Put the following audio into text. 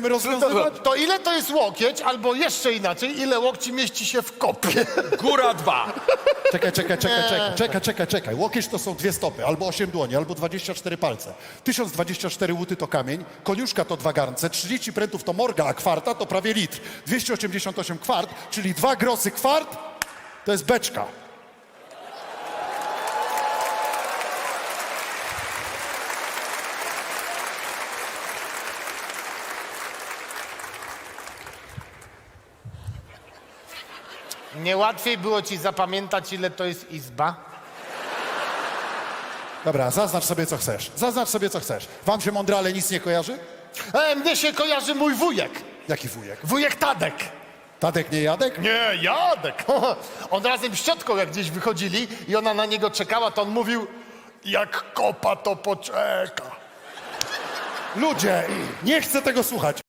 będziemy To, rozwiązywać? to ile to jest łokieć, albo jeszcze inaczej, ile łokci mieści się w kopie? Góra dwa. Czekaj, czekaj, czekaj, czekaj, czekaj, czekaj, czekaj. Łokieć to są dwie stopy, albo osiem dłoni, albo 24 palce. 1024 łuty to kamień, koniuszka to dwa garnce, 30 prętów to morga, a kwarta to prawie litr. 288 kwart, czyli dwa grosy kwart, to jest beczka. Nie łatwiej było ci zapamiętać, ile to jest izba? Dobra, zaznacz sobie co chcesz. Zaznacz sobie co chcesz. Wam się mądrale nic nie kojarzy? E, mnie się kojarzy mój wujek. Jaki wujek? Wujek Tadek. Tadek, nie Jadek? Nie, Jadek. On razem z ciotką jak gdzieś wychodzili i ona na niego czekała, to on mówił, jak kopa to poczeka. Ludzie, nie chcę tego słuchać.